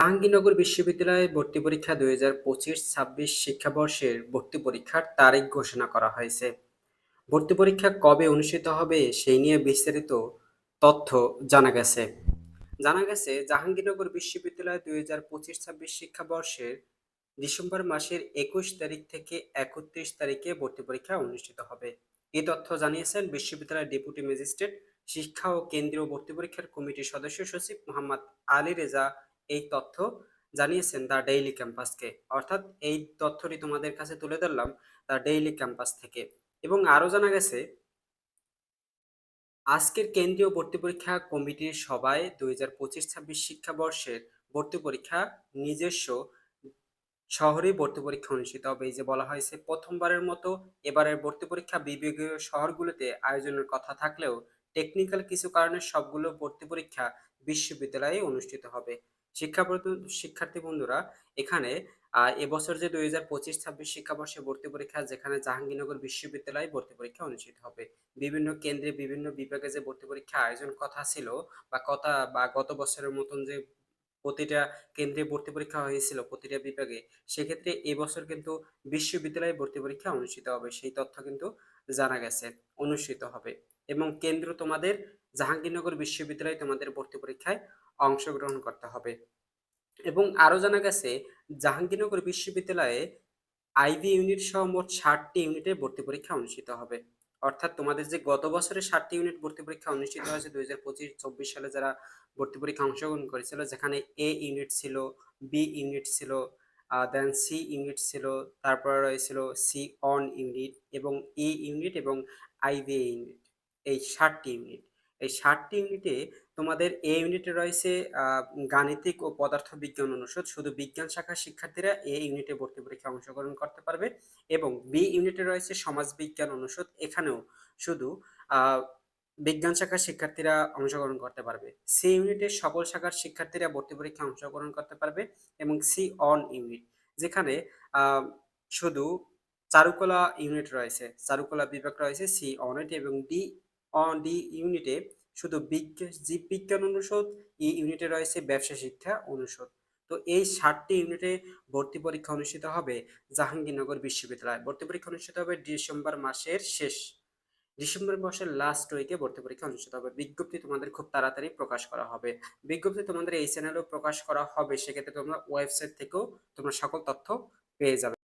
জাহাঙ্গীরনগর বিশ্ববিদ্যালয়ে ভর্তি পরীক্ষা দুই হাজার পঁচিশ ছাব্বিশ শিক্ষাবর্ষের ভর্তি পরীক্ষার তারিখ ঘোষণা করা হয়েছে। ভর্তি পরীক্ষা কবে অনুষ্ঠিত হবে সেই নিয়ে বিস্তারিত তথ্য জানা গেছে। জানা গেছে, জাহাঙ্গীরনগর বিশ্ববিদ্যালয় দুই হাজার পঁচিশ ছাব্বিশ শিক্ষাবর্ষের ডিসেম্বর মাসের একুশ তারিখ থেকে একত্রিশ তারিখে ভর্তি পরীক্ষা অনুষ্ঠিত হবে। এই তথ্য জানিয়েছেন বিশ্ববিদ্যালয়ের ডেপুটি ম্যাজিস্ট্রেট, শিক্ষা ও কেন্দ্রীয় ভর্তি পরীক্ষার কমিটির সদস্য সচিব মোহাম্মদ আলী রেজা এই তথ্য জানিয়েছেন দ্য ডেইলি ক্যাম্পাসকে। অর্থাৎ এই তথ্যটি তোমাদের কাছে তুলে ধরলাম দ্য ডেইলি ক্যাম্পাস থেকে। এবং আরও জানা গেছে, আজকের কেন্দ্রীয় ভর্তি পরীক্ষা কমিটির সভায় দুই হাজার পঁচিশ ছাব্বিশ শিক্ষাবর্ষের ভর্তি পরীক্ষা নিজস্ব শহরে ভর্তি পরীক্ষা অনুষ্ঠিত হবে। এই যে বলা হয়েছে, প্রথমবারের মতো এবারের ভর্তি পরীক্ষা বিভাগীয় শহরগুলোতে আয়োজনের কথা থাকলেও টেকনিক্যাল কিছু কারণে সবগুলো ভর্তি পরীক্ষা বিশ্ববিদ্যালয়ে অনুষ্ঠিত হবে। শিক্ষা শিক্ষার্থী বন্ধুরা, এখানে এবছর যে দুই হাজার পঁচিশ, ছাব্বিশ শিক্ষাবর্ষে ভর্তি পরীক্ষা, যেখানে জাহাঙ্গীরনগর বিশ্ববিদ্যালয়ে ভর্তি পরীক্ষা অনুষ্ঠিত হবে। বিভিন্ন কেন্দ্রে বিভিন্ন বিভাগে যে ভর্তি পরীক্ষা আয়োজন কথা ছিল বা কথা, বা গত বছরের মতন যে প্রতিটা কেন্দ্রে ভর্তি পরীক্ষা হয়েছিল প্রতিটা বিভাগে, সেক্ষেত্রে এবছর কিন্তু বিশ্ববিদ্যালয়ে ভর্তি পরীক্ষা অনুষ্ঠিত হবে, সেই তথ্য কিন্তু জানা গেছে, অনুষ্ঠিত হবে। এবং কেন্দ্র তোমাদের, জাহাঙ্গীরনগর বিশ্ববিদ্যালয়ে তোমাদের ভর্তি পরীক্ষায় অংশগ্রহণ করতে হবে। এবং আরও জানা গেছে, জাহাঙ্গীরনগর বিশ্ববিদ্যালয়ে আইভি ইউনিট সহ মোট ষাটটি ইউনিটে ভর্তি পরীক্ষা অনুষ্ঠিত হবে। অর্থাৎ তোমাদের যে গত বছরে ষাটটি ইউনিট ভর্তি পরীক্ষা অনুষ্ঠিত হয়েছে, দুই হাজার পঁচিশ, চব্বিশ সালে যারা ভর্তি পরীক্ষা অংশগ্রহণ করেছিল, যেখানে এ ইউনিট ছিল, বি ইউনিট ছিল দেন সি ইউনিট ছিল, তারপরে রয়েছিল সি অন ইউনিট এবং ই ইউনিট এবং আইভি ইউনিট, এই ষাটটি ইউনিট। এই ষাটটি ইউনিটে তোমাদের এ ইউনিটে রয়েছে গাণিতিক ও পদার্থ বিজ্ঞান অনুষদ। শুধু বিজ্ঞান শাখার শিক্ষার্থীরা এ ইউনিটে ভর্তি পরীক্ষায় অংশগ্রহণ করতে পারবে এবং বি ইউনিটে রয়েছে সমাজ বিজ্ঞান অনুষদ। এখানেও শুধু বিজ্ঞান শাখার শিক্ষার্থীরা অংশগ্রহণ করতে পারবে। সি ইউনিটে সকল শাখার শিক্ষার্থীরা ভর্তি পরীক্ষায় অংশগ্রহণ করতে পারবে এবং সি অন ইউনিট যেখানে শুধু চারুকলা ইউনিট রয়েছে। চারুকলা বিভাগ রয়েছে সি অনেট এবং ডি অন ডি ইউনিটে শুধু বিজ্ঞান, জীব বিজ্ঞান অনুষদ, ই ইউনিটে রয়েছে ব্যবসা শিক্ষা অনুষদ। তো এই ষাটটি ইউনিটে ভর্তি পরীক্ষা অনুষ্ঠিত হবে জাহাঙ্গীরনগর বিশ্ববিদ্যালয়। ভর্তি পরীক্ষা অনুষ্ঠিত হবে ডিসেম্বর মাসের শেষ। ডিসেম্বর মাসের লাস্ট উইকে ভর্তি পরীক্ষা অনুষ্ঠিত হবে। বিজ্ঞপ্তি তোমাদের খুব তাড়াতাড়ি প্রকাশ করা হবে। বিজ্ঞপ্তি তোমাদের এই চ্যানেলেও প্রকাশ করা হবে, সেক্ষেত্রে তোমরা ওয়েবসাইট থেকেও তোমরা সকল তথ্য পেয়ে যাবে।